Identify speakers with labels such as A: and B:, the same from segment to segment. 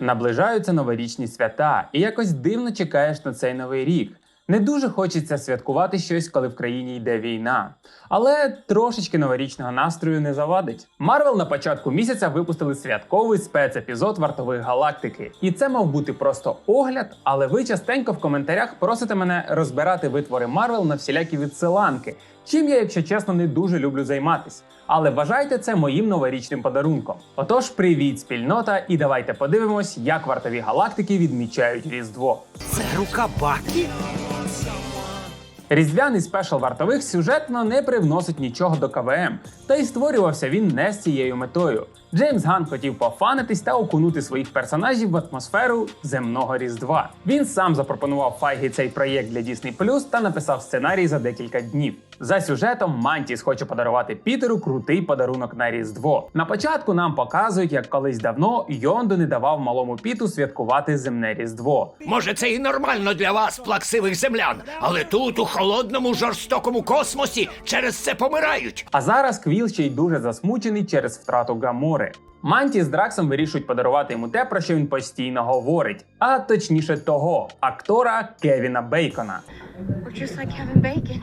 A: Наближаються новорічні свята, і якось дивно чекаєш на цей новий рік. Не дуже хочеться святкувати щось, коли в країні йде війна. Але трошечки новорічного настрою не завадить. Марвел на початку місяця випустили святковий спецепізод вартових галактики. І це мав бути просто огляд, але ви частенько в коментарях просите мене розбирати витвори Марвел на всілякі відсиланки, чим я, якщо чесно, не дуже люблю займатись. Але вважайте це моїм новорічним подарунком. Отож, привіт, спільнота, і давайте подивимось, як вартові галактики відмічають Різдво.
B: Це рука Бакі?
A: Різдвяний спешл вартових сюжетно не привносить нічого до КВМ, та й створювався він не з цією метою. Джеймс Ган хотів пофанитись та окунути своїх персонажів в атмосферу земного різдва. Він сам запропонував Файгі цей проєкт для Disney та написав сценарій за декілька днів. За сюжетом Мантіс хоче подарувати Пітеру крутий подарунок на Різдво. На початку нам показують, як колись давно Йонду не давав малому Піту святкувати земне Різдво.
B: Може, це і нормально для вас, плаксивих землян, але тут, у холодному, жорстокому космосі, через це помирають.
A: А зараз Квіл ще й дуже засмучений через втрату Гамори. Манті з Драксом вирішують подарувати йому те, про що він постійно говорить, а точніше того актора Кевіна Бейкона.
C: We're just like Kevin Bacon.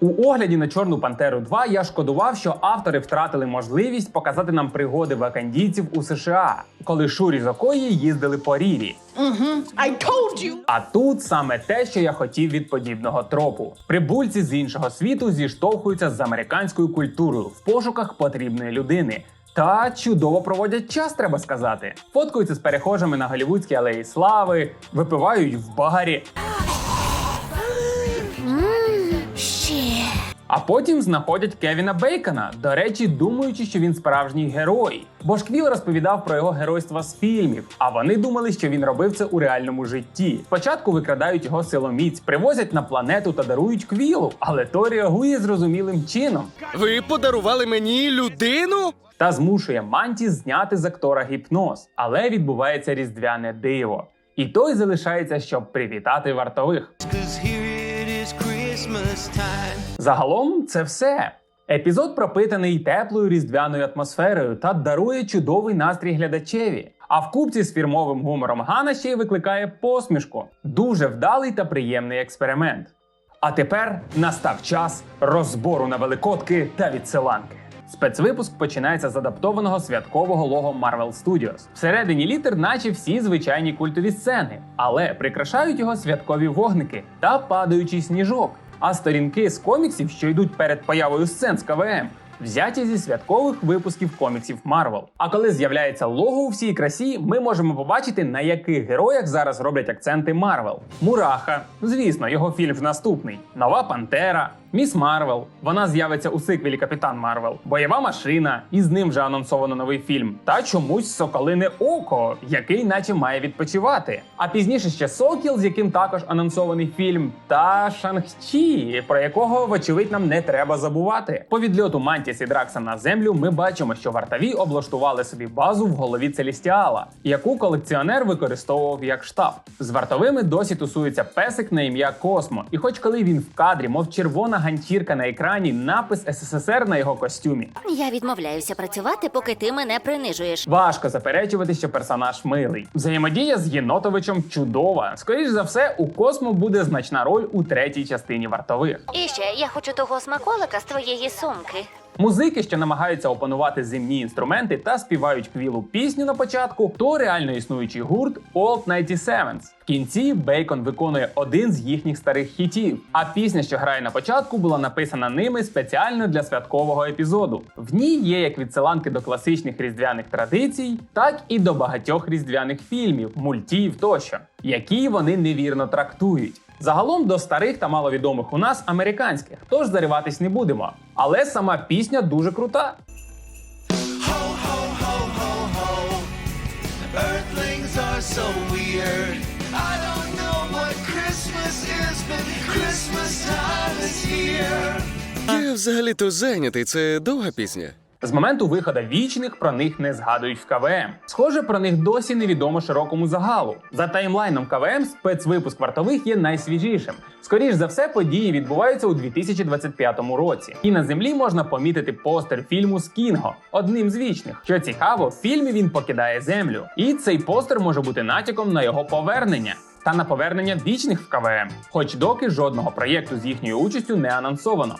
A: У огляді на Чорну Пантеру 2 я шкодував, що автори втратили можливість показати нам пригоди вакандійців у США, коли Шурі з Окої їздили по Рірі.
D: I told you.
A: А тут саме те, що я хотів від подібного тропу. Прибульці з іншого світу зіштовхуються з американською культурою в пошуках потрібної людини. Та чудово проводять час, треба сказати. Фоткаються з перехожими на голівудській алеї слави, випивають в барі, а потім знаходять Кевіна Бейкона, до речі, думаючи, що він справжній герой. Бо ж Квіл розповідав про його геройство з фільмів, а вони думали, що він робив це у реальному житті. Спочатку викрадають його силоміць, привозять на планету та дарують Квілу, але той реагує зрозумілим чином
E: Ви подарували мені людину?
A: та змушує Мантіс зняти з актора гіпноз. Але відбувається різдвяне диво. І той залишається, щоб привітати вартових.
F: Here it is Christmas time.
A: Загалом це все. Епізод пропитаний теплою різдвяною атмосферою та дарує чудовий настрій глядачеві. А в купці з фірмовим гумором Гана ще й викликає посмішку. Дуже вдалий та приємний експеримент. А тепер настав час розбору на великодки та відсиланки. Спецвипуск починається з адаптованого святкового лого Marvel Studios. Всередині літер, наче всі звичайні культові сцени, але прикрашають його святкові вогники та падаючий сніжок. А сторінки з коміксів, що йдуть перед появою сцен з КВМ, взяті зі святкових випусків коміксів Марвел. А коли з'являється лого у всій красі, ми можемо побачити, на яких героях зараз роблять акценти Марвел. Мураха, звісно, його фільм наступний. Нова Пантера, Міс Марвел. Вона з'явиться у сиквелі Капітан Марвел, бойова машина, і з ним вже анонсовано новий фільм. Та чомусь Соколине Око, який наче має відпочивати. А пізніше ще Сокіл, з яким також анонсований фільм, та Шанг-Чі, про якого, вочевидь, нам не треба забувати. По відльоту Мантіс і Дракса на землю ми бачимо, що вартові облаштували собі базу в голові Целістіала, яку колекціонер використовував як штаб. З вартовими досі тусується песик на ім'я Космо. І хоч коли він в кадрі, мов червона ганчірка на екрані, напис СССР на його костюмі.
G: Я відмовляюся працювати, поки ти мене принижуєш.
A: Важко заперечувати, що персонаж милий. Взаємодія з Єнотовичем чудова. Скоріш за все, у Космо буде значна роль у третій частині вартових.
G: І ще я хочу того смаколика з твоєї сумки.
A: Музики, що намагаються опанувати зимні інструменти та співають квілу пісню на початку, то реально існуючий гурт Old 97s. В кінці Бейкон виконує один з їхніх старих хітів. А пісня, що грає на початку, була написана ними спеціально для святкового епізоду. В ній є як відсиланки до класичних різдвяних традицій, так і до багатьох різдвяних фільмів, мультів тощо, які вони невірно трактують. Загалом до старих та маловідомих у нас американських, тож зариватись не будемо. Але сама пісня дуже крута.
F: So weird. I don't know what Christmas is, but Christmas time is here.
E: Я взагалі-то зайнятий. Це довга пісня.
A: З моменту виходу вічних про них не згадують в КВМ. Схоже, про них досі невідомо широкому загалу. За таймлайном КВМ спецвипуск вартових є найсвіжішим. Скоріш за все, події відбуваються у 2025 році. І на землі можна помітити постер фільму з Кінго, одним з вічних. Що цікаво, в фільмі він покидає землю. І цей постер може бути натяком на його повернення. Та на повернення вічних в КВМ, хоч доки жодного проєкту з їхньою участю не анонсовано.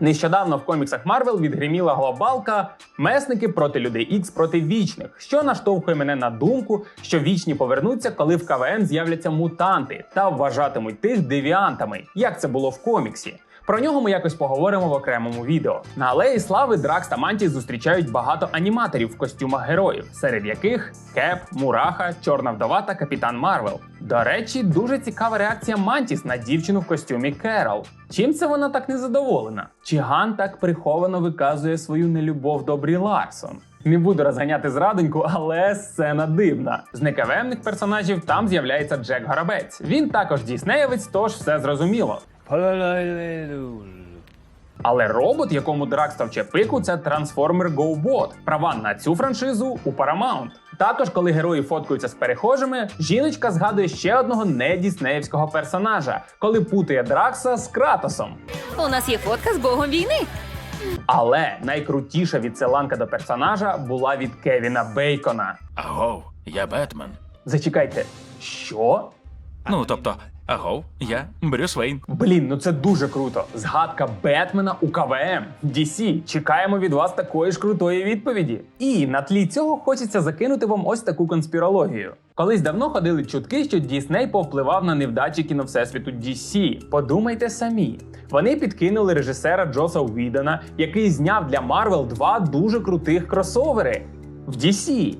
A: Нещодавно в коміксах Марвел відгриміла глобалка Месники проти людей Ікс проти вічних, що наштовхує мене на думку, що вічні повернуться, коли в КВН з'являться мутанти та вважатимуть тих девіантами, як це було в коміксі. Про нього ми якось поговоримо в окремому відео. На алеї слави Дракс та Мантіс зустрічають багато аніматорів в костюмах героїв, серед яких Кеп, Мураха, Чорна вдова та Капітан Марвел. До речі, дуже цікава реакція Мантіс на дівчину в костюмі Керол. Чим це вона так незадоволена? Чи Ган так приховано виказує свою нелюбов до Брі Ларсон? Не буду розганяти зрадоньку, але сцена дивна. З некавемних персонажів там з'являється Джек Горобець. Він також діснеєвець, тож все зрозуміло. Але робот, якому Драк став чепику, це Transformer GoBot. Права на цю франшизу у Paramount. Також, коли герої фоткаються з перехожими, жіночка згадує ще одного недіснеївського персонажа, коли путає Дракса з Кратосом.
G: У нас є фотка з богом війни.
A: Але найкрутіша відсиланка до персонажа була від Кевіна Бейкона.
H: Агов, я Бетмен.
A: Зачекайте, що?
H: Ну, тобто, агов, я Брюс Вейн.
A: Блін, ну це дуже круто. Згадка Бетмена у КВМ. DC. Чекаємо від вас такої ж крутої відповіді. І на тлі цього хочеться закинути вам ось таку конспірологію. Колись давно ходили чутки, що Дісней повпливав на невдачі кіно всесвіту DC. Подумайте самі. Вони підкинули режисера Джоса Уідона, який зняв для Марвел два дуже крутих кросовери в DC.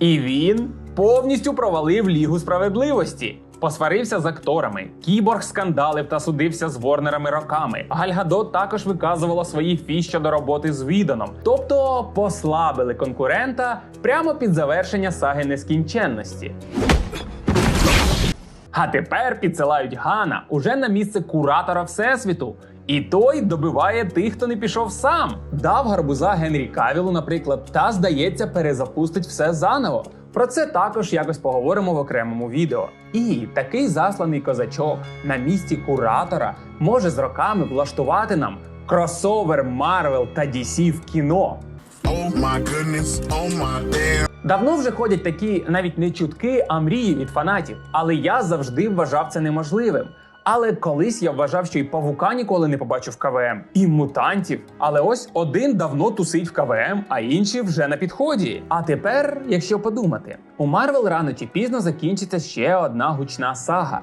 A: І він повністю провалив Лігу справедливості. Посварився з акторами, кіборг скандалив та судився з Ворнерами роками. Гальгадот також виказувала свої фі щодо роботи з Відоном, тобто послабили конкурента прямо під завершення саги нескінченності. А тепер підсилають Гана уже на місце куратора Всесвіту. І той добиває тих, хто не пішов сам. Дав гарбуза Генрі Кавілу, наприклад, та здається, перезапустить все заново. Про це також якось поговоримо в окремому відео. І такий засланий козачок на місці куратора може з роками влаштувати нам кросовер Марвел та DC в кіно.
I: Oh my goodness, oh my damn.
A: Давно вже ходять такі навіть не чутки, а мрії від фанатів. Але я завжди вважав це неможливим. Але колись я вважав, що і павука ніколи не побачив КВМ, і мутантів. Але ось один давно тусить в КВМ, а інші вже на підході. А тепер, якщо подумати, у Марвел рано чи пізно закінчиться ще одна гучна сага.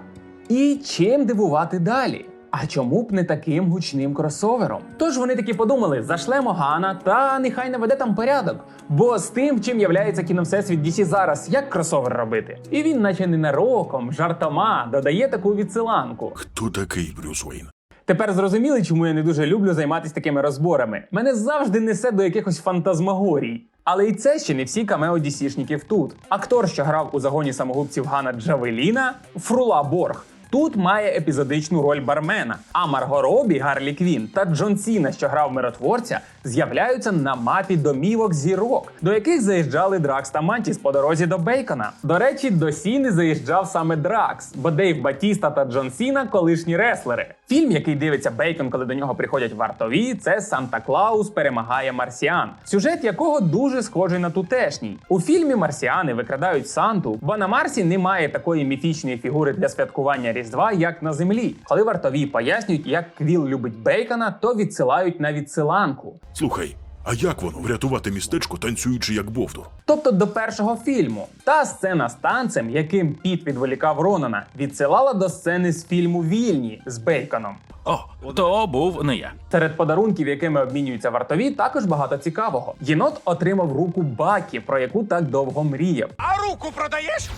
A: І чим дивувати далі? А чому б не таким гучним кросовером? Тож вони таки подумали: зашлемо Гана та нехай наведе там порядок. Бо з тим, чим являється кіновсесвіт DC зараз, як кросовер робити? І він, наче ненароком, жартома, додає таку відсиланку.
I: Хто такий Брюс Уейн?
A: Тепер зрозуміли, чому я не дуже люблю займатися такими розборами. Мене завжди несе до якихось фантазмагорій. Але і це ще не всі камео дісішників тут. Актор, що грав у загоні самогубців Гана Джавеліна, Фрула Борг. Тут має епізодичну роль бармена. А Марго Робі, Гарлі Квін та Джон Сіна, що грав миротворця, з'являються на мапі домівок зірок, до яких заїжджали Дракс та Мантіс по дорозі до Бейкона. До речі, до Сіни заїжджав саме Дракс, бо Дейв Батіста та Джон Сіна колишні реслери. Фільм, який дивиться Бейкон, коли до нього приходять вартові, це Санта Клаус перемагає марсіан, сюжет якого дуже схожий на тутешній. У фільмі Марсіани викрадають Санту, бо на Марсі немає такої міфічної фігури для святкування Різдва, як на землі. Коли вартові пояснюють, як Квіл любить Бейкона, то відсилають на відсиланку.
I: Слухай, а як воно врятувати містечко, танцюючи як Бовдур?
A: Тобто до першого фільму. Та сцена з танцем, яким Піт відволікав Ронана, відсилала до сцени з фільму Вільні з Бейконом.
H: О, то був не я.
A: Серед подарунків, якими обмінюються вартові, також багато цікавого. Єнот отримав руку Бакі, про яку так довго мріяв.
B: А руку продаєш?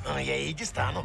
B: Я її дістану.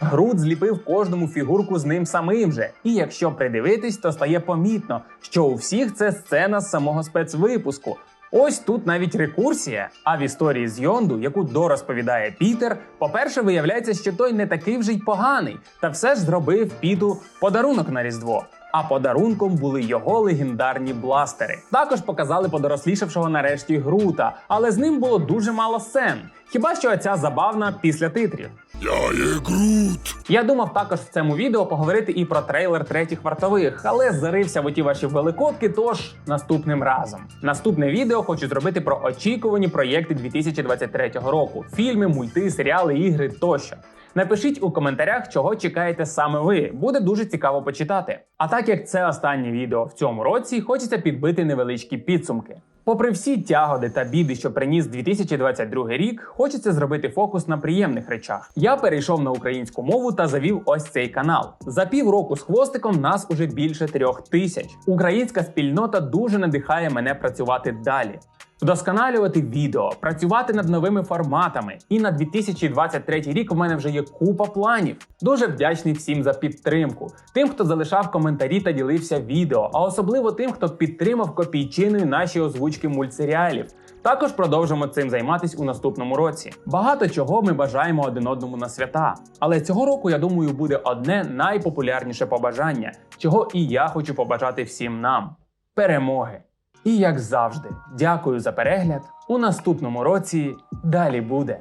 A: Груд зліпив кожному фігурку з ним самим же. І якщо придивитись, то стає помітно, що у всіх це сцена з самого спецвипуску. Ось тут навіть рекурсія. А в історії з Йонду, яку дорозповідає Пітер, по-перше, виявляється, що той не такий вже й поганий, та все ж зробив Піту подарунок на Різдво. А подарунком були його легендарні бластери. Також показали подорослішавшого нарешті Грута, але з ним було дуже мало сцен. Хіба що ця забавна після титрів.
I: Я є Грут.
A: Я думав також в цьому відео поговорити і про трейлер третіх вартових, але зарився в оті ваші великодки, тож наступним разом. Наступне відео хочу зробити про очікувані проєкти 2023 року: фільми, мульти, серіали, ігри тощо. Напишіть у коментарях, чого чекаєте саме ви. Буде дуже цікаво почитати. А так як це останнє відео в цьому році, хочеться підбити невеличкі підсумки. Попри всі тягоди та біди, що приніс 2022 рік, хочеться зробити фокус на приємних речах. Я перейшов на українську мову та завів ось цей канал. За півроку з хвостиком нас уже більше трьох тисяч. Українська спільнота дуже надихає мене працювати далі. Вдосконалювати відео, працювати над новими форматами. І на 2023 рік в мене вже є купа планів. Дуже вдячний всім за підтримку, тим, хто залишав коментарі та ділився відео, а особливо тим, хто підтримав копійчиною наші озвучки мультсеріалів. Також продовжимо цим займатись у наступному році. Багато чого ми бажаємо один одному на свята. Але цього року, я думаю, буде одне найпопулярніше побажання, чого і я хочу побажати всім нам перемоги. І як завжди, дякую за перегляд. У наступному році далі буде.